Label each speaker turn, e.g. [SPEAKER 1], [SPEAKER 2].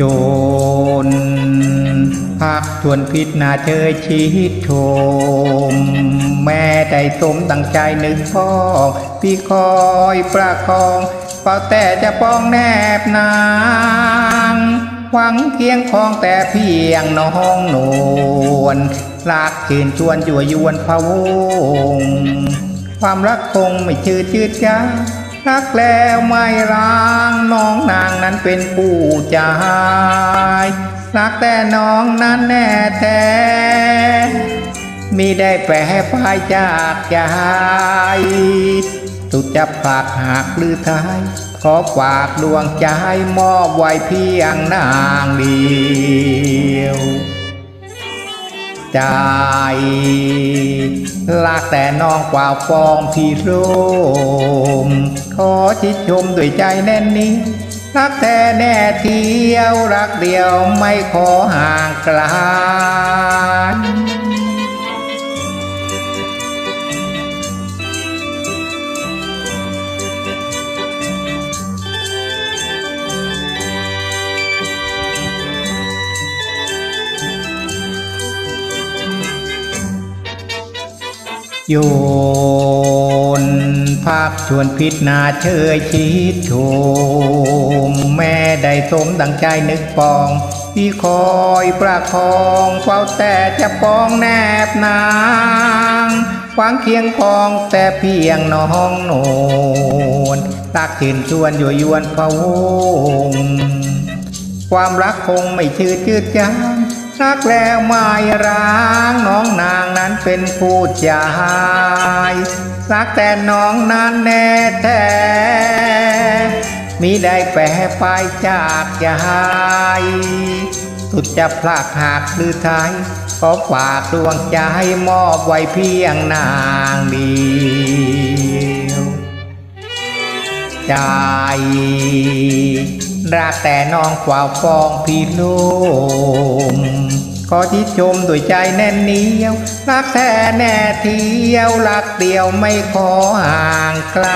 [SPEAKER 1] จนพักทวนพิษนาเชยชีดชม แม่ได้สมตั้งใจนึกพ่อพี่คอยประคองเฝ้าแต่จะป้องแนบนางหวังเคียงคองแต่เพียงน้องนวลรักชื่นชวนยั่วยวนพะวง ความรักคงไม่ชืดชืดจาง รักแล้วไม่ร้างน้องนางนั้นเป็นผู้ใจรักแต่น้องนั้นแน่แท้มีได้แปรพายจากใจสุดจะผากหากหรือท้าย ขอฝากดวงใจมอบไว้เพียงนางเดียว ใจ ลากแต่น้องกว่าฟองพี่โรมขอชิดชมด้วยใจแน่นนี้รักแต่แน่เที่ยวรักเดียวไม่ขอห่างไกล โยน ภาพชวนพิษนาเชยชิดชม แม่ได้สมดังใจนึกปองพี่คอยประคองเฝ้าแต่จะปองแนบนางวังเคียงคองแต่เพียงน้องโนนตักถินชวนอยู่ยวนพะวงความรักคงไม่ชืดชืดจางรักแล้วไม่ร้างน้องนา เป็นผู้ใจรักแต่น้องนั้นแน่แท้มีได้แปรไปจากใจสุดจะพลากหากหรือไทยขอฝากดวงใจมอบไว้เพียงนางเดียวใจรักแต่น้องกว่าฟองพี่ลุม ขอที่ชมด้วยใจแน่นเหนียว รักแท้แน่เที่ยว รักเดียวไม่ขอห่างไกล